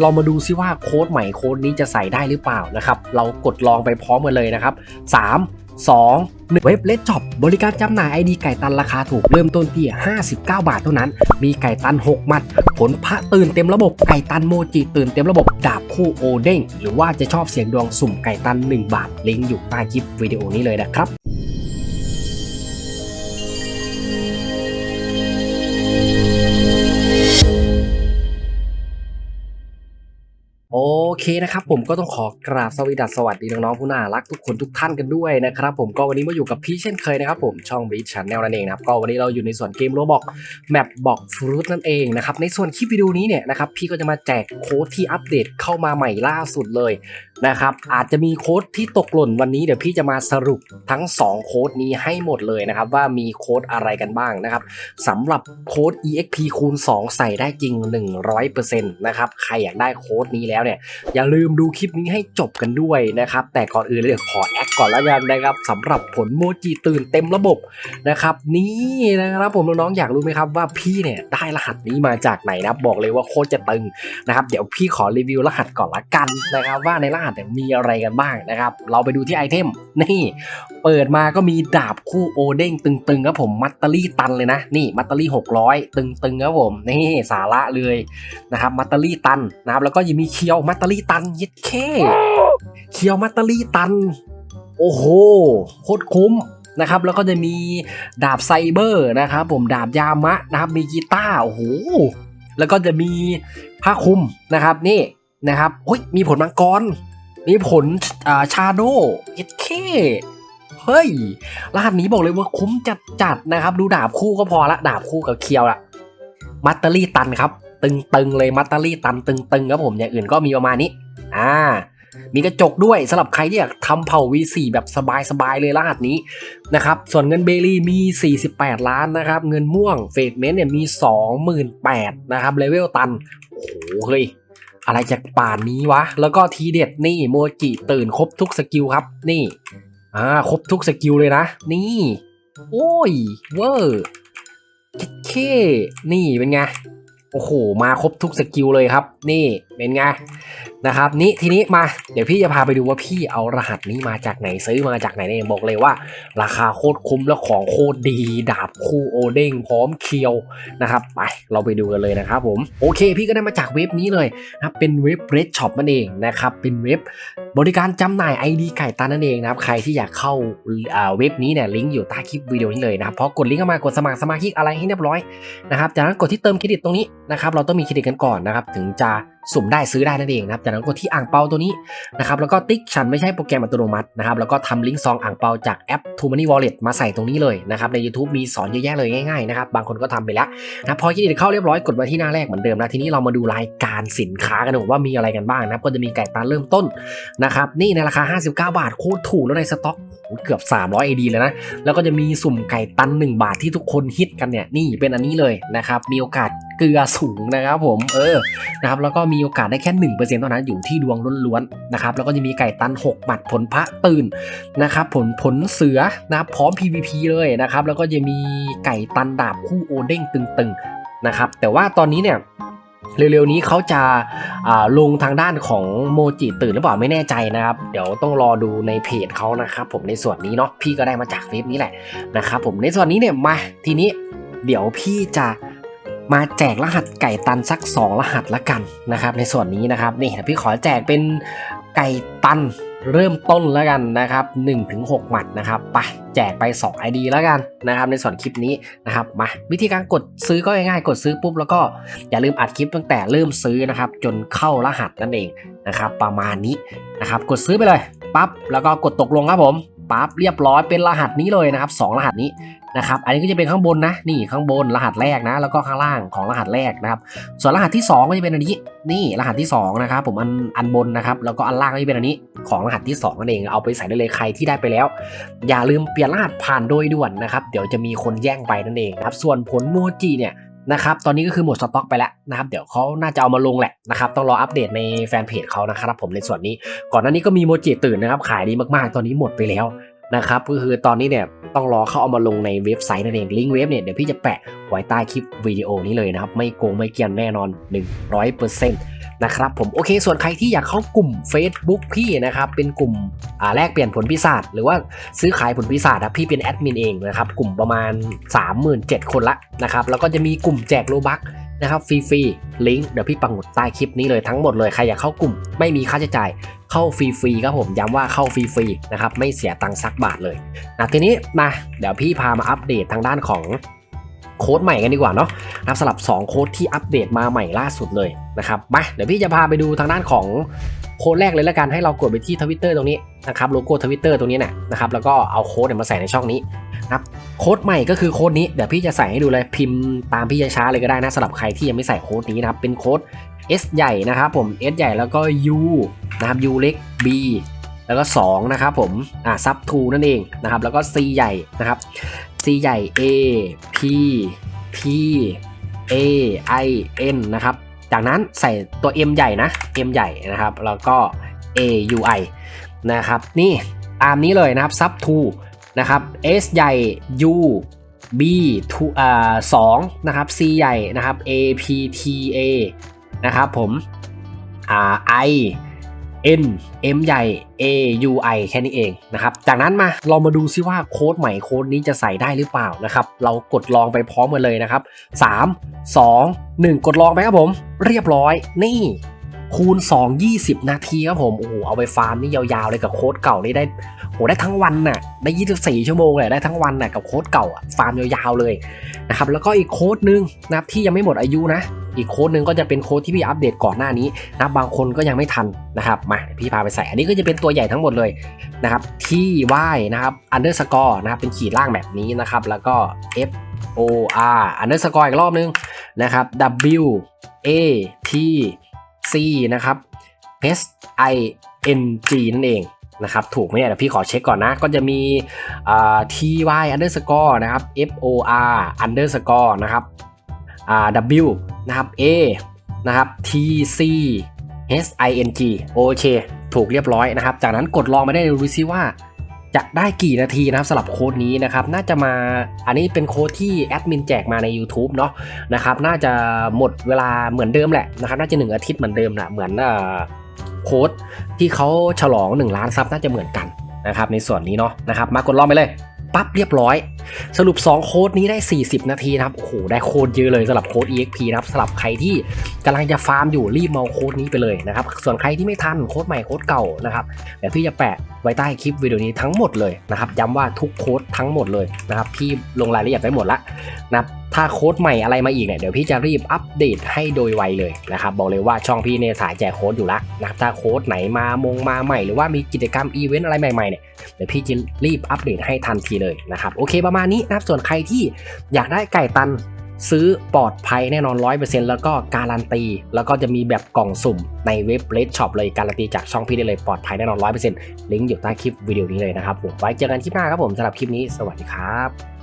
เรามาดูซิว่าโค้ดใหม่โค้ดนี้จะใส่ได้หรือเปล่านะครับ เรากดลองไปพร้อมกันเลยนะครับ 3 2 1เว็บเลดจ็อบบริการจำหน่าย ID ไก่ตันราคาถูกเริ่มต้นที่ 59 บาทเท่านั้น มีไก่ตัน 6 มัด ผลพระตื่นเต็มระบบไก่ตันโมจิตื่นเต็มระบบดาบคู่โอเด้งหรือว่าจะชอบเสียงดวงสุ่มไก่ตัน 1 บาทลิงก์อยู่ใต้คลิปวิดีโอนี้เลยนะครับ เคนะครับผมก็ต้องขอกราบสวัสดีสวัสดีน้องๆผู้น่ารักทุกคนทุกท่านกันด้วยนะครับผมก็วันนี้มาอยู่กับพี่เช่นเคยนะครับผมช่องบีช n น l นั่นเองนะครับก็วันนี้เราอยู่ในส่วนเกมโรบอกแมปบอกฟรุตนั่นเองนะครับในส่วนคลิปวิดีโอนี้เนี่ยนะครับพี่ก็จะมาแจกโค้ดที่อัปเดตเข้ามาใหม่ล่าสุดเลย นะครับอาจจะมีโค้ดที่ตกหล่นวันนี้เดี๋ยวพี่จะมาสรุปทั้ง 2 โค้ดนี้ให้หมดเลยนะครับว่ามีโค้ดอะไรกันบ้างนะครับสำหรับโค้ด exp คูณ 2 ใส่ได้จริง 100%นะครับใครอยากได้โค้ดนี้แล้วเนี่ยอย่าลืมดูคลิปนี้ให้จบกันด้วยนะครับแต่ก่อนอื่นเลยขอแอคก่อนแล้วกันนะครับสำหรับผลโมจิตื่นเต็มระบบนะครับนี่นะครับผมน้องๆอยากรู้ไหมครับว่าพี่เนี่ยได้รหัสนี้มาจากไหนนะบอกเลยว่าโคตรจะตึงนะครับเดี๋ยวพี่ขอรีวิวรหัสก่อนละกันนะครับว่าในรหัสเนี่ยมีอะไรกันบ้างนะครับ เราไปดูที่ไอเทมนี่เปิดมาก็มีดาบคู่โอเด้งตึงๆครับผมมัตเตอรี่ตันเลยนะนี่มัตเตอรี่600 ตึงๆครับผมนี่สาระเลยนะครับมัตเตอรี่ตันนะครับแล้วก็ยังมีเคียวมัตเตอรี่ตันย็ดเคเคียวมัตเตอรี่ตัน โอ้โหโคตรคุ้มนะครับแล้วก็จะมีดาบไซเบอร์นะครับผมดาบยามะนะครับมีกีตาร์โอ้โหแล้วก็จะมีผ้าคลุมนะครับนี่นะครับโอ้ยมีผลมังกร มีผลอ่าชาโดเย็ดเคเฮ้ยรหัสนี้บอกเลยว่าคุ้มจัดจัดๆนะครับ ดูดาบคู่ก็พอละ ดาบคู่กับเคียวละมัตเตอรี่ตันครับ ตึงๆเลยมัตเตอรี่ตันตึงๆครับผมอย่างอื่นก็มีประมาณนี้ อ่า มีกระจกด้วยสำหรับใครที่อยากทำเผ่า V4 แบบสบายๆเลยรหัสนี้นะครับ ส่วนเงินเบลี่มี 48 ล้านนะครับ เงินม่วงเฟดเมนต์เนี่ยมี 28,000นะครับเลเวลตัน โอ้โหเฮ้ย อะไรจากป่านนี้วะ แล้วก็ทีเด็ดนี่โมจิตื่นครบทุกสกิลครับ นี่ อ่าครบทุกสกิลเลยนะ นี่ โอ้ย เวอร์เคนี่เป็นไง โอ้โห มาครบทุกสกิลเลยครับ นี่ เป็นไงนะครับนี่ทีนี้มาเดี๋ยวพี่จะพาไปดูว่าพี่เอารหัสนี้มาจากไหนซื้อมาจากไหนเนี่ยบอกเลยว่า ราคาโคตรคุ้มและของโคตรดี ดาบคู่โอเด้งพร้อมเคียวนะครับไปเราไปดูกันเลยนะครับผมโอเค พี่ก็ได้มาจากเว็บนี้เลยนะครับเป็นเว็บ Red Shop นั่นเองนะครับเป็นเว็บบริการจำหน่าย ID ไก่ตานั่นเองนะครับใครที่อยากเข้าอ่าเว็บนี้เนี่ยลิงก์อยู่ใต้คลิปวิดีโอนี้เลยนะครับพอกดลิงก์เข้ามากดสมัครสมาชิกอะไรให้เรียบร้อยนะครับจากนั้นกดที่เติมเครดิตตรงนี้นะครับเราต้องมีเครดิตกันก่อนนะครับถึงจะสุ่มได้ซื้อได้นั่นเองนะครับจากนั้นกดที่อ่างเปาตัวนี้นะครับแล้วก็ติ๊กฉันไม่ใช่โปรแกรมอัตโนมัตินะครับแล้วก็ทำลิงก์ซองอ่างเปาจากแอป t o Money Wallet มาใส่ตรงนี้เลยนะครับใน YouTube มีสอนเยอะแยะเลยง่ายๆนะครับบางคนก็ทำไปแล้วนะพอเครดิตเข้าเรียบร้อยกดมาที่หน้าแรกเหมือนเดิมนะทีนี้เรามาดูรายการสินค้ากันว่ามีอะไรกันบ้างนะครับก็จะมีไก่ตาเริ่มต้นนะครับนี่ในราคา 59 บาทโคตรถูกแล้วในสต็อกโอ้โหเกือบ 300 AD เลยนะแล้วก็จะมีสุ่มไก่ตัน 1 บาทที่ทุกคนฮิตกันเนี่ยนี่เป็นอันนี้เลยนะครับมีโอกาส เกลือสูงนะครับผมเออนะครับแล้วก็มีโอกาสได้แค่1%เท่านั้นอยู่ที่ดวงล้วนๆนะครับแล้วก็จะมีไก่ตัน 6 หมัดผลพระตื่นนะครับผลผลเสือนะครับพร้อม PVP เลยนะครับแล้วก็จะมีไก่ตันดาบคู่โอเด้งตึงๆนะครับแต่ว่าตอนนี้เนี่ยเร็วๆนี้เขาจะาลงทางด้านของโมจิตื่นหรือเปล่าไม่แน่ใจนะครับ เดี๋ยวต้องรอดูในเพจเขานะครับ ผมในส่วนนี้เนาะพี่ก็ได้มาจากเฟซนี้แหละนะครับผมในส่วนนี้เนี่ยมาทีนี้เดี๋ยวพี่จะ มาแจกรหัสไก่ตันสัก 2 รหัสละกันนะครับ ในส่วนนี้นะครับนี่พี่ขอแจกเป็นไก่ตันเริ่มต้นแล้วกันนะครับ1-6หมัดนะครับไปแจกไป 2 ID แล้วกันนะครับในส่วนคลิปนี้นะครับมาวิธีการกดซื้อก็ง่ายๆกดซื้อปุ๊บแล้วก็อย่าลืมอัดคลิปตั้งแต่เริ่มซื้อนะครับ จนเข้ารหัสนั่นเองนะครับประมาณนี้นะครับกดซื้อไปเลยปั๊บแล้วก็กดตกลงครับผมปั๊บเรียบร้อยเป็นรหัสนี้เลยนะครับสองรหัสนี้ นะครับ อันนี้ก็จะเป็นข้างบนนะ นี่ข้างบนรหัสแรกนะ แล้วก็ข้างล่างของรหัสแรกนะครับ ส่วนรหัสที่ 2 ก็จะเป็นอันนี้ นี่รหัสที่2นะครับ ผมอันอันบนนะครับ แล้วก็อันล่างก็จะเป็นอันนี้ ของรหัสที่2นั่นเอง เอาไปใส่ได้เลยใครที่ได้ไปแล้ว อย่าลืมเปลี่ยนรหัสผ่านโดยด่วนนะครับ เดี๋ยวจะมีคนแย่งไปนั่นเองครับ ส่วนผลโมจิเนี่ยนะครับ ตอนนี้ก็คือหมดสต็อกไปแล้วนะครับ เดี๋ยวเขาน่าจะเอามาลงแหละนะครับ ต้องรออัปเดตในแฟนเพจเขานะครับผมในส่วนนี้ ก่อนหน้านี้ก็มีโมจิตื่นนะครับ ขายดีมากๆ ตอนนี้หมดไปแล้ว นะครับก็คือตอนนี้เนี่ยต้องรอเขาเอามาลงในเว็บไซต์นั่นเองลิงก์เว็บเนี่ยเดี๋ยวพี่จะแปะไว้ใต้คลิปวิดีโอนี้เลยนะครับ ไม่โกงไม่เกียนแน่นอน 100%นะครับผมโอเคส่วนใครที่อยากเข้ากลุ่ม Facebook พี่นะครับเป็นกลุ่มอ่าแลกเปลี่ยนผลพิศาจหรือว่าซื้อขายผลพิศาจนะพี่เป็นแอดมินเองนะครับกลุ่มประมาณ 37,000 คนละนะครับแล้วก็จะมีกลุ่มแจกโลบัค นะครับฟรีๆลิงก์เดี๋ยวพี่ปังหมุดใต้คลิปนี้เลยทั้งหมดเลยใครอยากเข้ากลุ่ม ไม่มีค่าใช้จ่ายเข้าฟรีๆครับผมย้ำว่าเข้าฟรีๆนะครับไม่เสียตังค์สักบาทเลยนะทีนี้มาเดี๋ยวพี่พามาอัปเดตทางด้านของโค้ดใหม่กันดีกว่าเนาะนะครับสลับ 2 โค้ดที่อัปเดตมาใหม่ล่าสุดเลยนะครับมาเดี๋ยวพี่จะพาไปดูทางด้านของ โค้ดแรกเลยละกันให้เรากดไปที่ทวิตเตอร์ตรงนี้นะครับโลโก้ทวิตเตอร์ตรงนี้นะนะครับแล้วก็เอาโค้ดเนี่ยมาใส่ในช่องนี้นะครับโค้ดใหม่ก็คือโค้ดนี้เดี๋ยวพี่จะใส่ให้ดูเลยพิมพ์ตามพี่ช้าเลยก็ได้นะสำหรับใครที่ยังไม่ใส่โค้ดนี้นะครับเป็นโค้ด S ใหญ่นะครับผม S ใหญ่แล้วก็ U นะครับ U เล็ก B แล้วก็ 2 นะครับผมอ่าซับ2นั่นเองนะครับแล้วก็ C ใหญ่นะครับ C ใหญ่ A P P A I N นะครับ จากนั้นใส่ตัว M ใหญ่นะ M ใหญ่นะครับ แล้วก็ A U I นะครับ นี่ตามนี้เลยนะครับ sub 2นะครับ S ใหญ่ U B 2อ่า2นะครับ C ใหญ่นะครับ A P T A นะครับผมอ่า I N M ใหญ่ A U I แค่นี้เองนะครับ จากนั้นมาเรามาดูซิว่าโค้ดใหม่โค้ดนี้จะใส่ได้หรือเปล่านะครับ เรากดลองไปพร้อมกันเลยนะครับ 3 2 1 กดลองไปครับผม เรียบร้อย นี่คูณ 2 20 นาทีครับผม โอ้โห เอาไปฟาร์มนี่ยาวๆเลยกับโค้ดเก่านี่ได้โหได้ทั้งวันน่ะ ได้ 24 ชั่วโมงเลยได้ทั้งวันน่ะกับโค้ดเก่าฟาร์มยาวๆเลยนะครับ แล้วก็อีกโค้ดนึงนะครับที่ยังไม่หมดอายุนะ อีกโค้ดหนึ่งก็จะเป็นโค้ดที่พี่อัปเดตก่อนหน้านี้นะบางคนก็ยังไม่ทันนะครับมาพี่พาไปใส่ อันนี้ก็จะเป็นตัวใหญ่ทั้งหมดเลยนะครับที่ว่ายนะครับ underscore นะครับเป็นขีดล่างแบบนี้นะครับแล้วก็ f o r underscore อีกรอบนึงนะครับ w a t c นะครับ h i n g นั่นเองนะครับถูกไหมเนี่ยพี่ขอเช็คก่อนนะ ก็จะมี t y underscore นะครับ f o r underscore นะครับ W นะครับ A นะครับ T C H I N G โอเค ถูกเรียบร้อยนะครับ จากนั้นกดลองมาได้ดูซิว่าจะได้กี่นาทีนะครับสำหรับโค้ดนี้นะครับ น่าจะมาอันนี้เป็นโค้ดที่แอดมินแจกมาใน YouTube เนาะนะครับ น่าจะหมดเวลาเหมือนเดิมแหละนะครับ น่าจะหนึ่งอาทิตย์เหมือนเดิมแหละเหมือนเอ่อโค้ดที่เขาฉลอง 1 ล้านซับน่าจะเหมือนกันนะครับ ในส่วนนี้เนาะนะครับ มากดลองไปเลยปั๊บเรียบร้อย สรุป 2 โค้ดนี้ได้ 40 นาทีนะครับ โอ้โห ได้โค้ดเยอะเลยสำหรับโค้ด EXP นะครับสำหรับใครที่กำลังจะฟาร์มอยู่รีบมาเอาโค้ดนี้ไปเลยนะครับ ส่วนใครที่ไม่ทันโค้ดใหม่โค้ดเก่านะครับเดี๋ยวพี่จะแปะไว้ใต้คลิปวิดีโอนี้ทั้งหมดเลยนะครับ ย้ำว่าทุกโค้ดทั้งหมดเลยนะครับ พี่ลงรายละเอียดไว้หมดละนะครับถ้าโค้ดใหม่อะไรมาอีกเนี่ยเดี๋ยวพี่จะรีบอัปเดตให้โดยไวเลยนะครับบอกเลยว่าช่องพี่เนี่ยสายแจกโค้ดอยู่ละนะครับถ้าโค้ดไหนมามงมาใหม่หรือว่ามีกิจกรรมอีเวนต์อะไรใหม่ๆเนี่ยเดี๋ยวพี่จะรีบอัปเดตให้ทันทีเลยนะครับโอเคประมาณนี้นะครับส่วนใครที่อยากได้ไก่ตันซื้อปลอดภัยแน่นอน 100%แล้วก็การันตี แล้วก็จะมีแบบกล่องสุ่มในเว็บเลดช็อปเลยการันตีจากช่องพี่ได้เลยปลอดภัยแน่นอน 100%ลิงก์อยู่ใต้คลิปวิดีโอนี้เลยนะครับผมไว้เจอกันคลิปหน้าครับผมสำหรับคลิปนี้สวัสดีครับ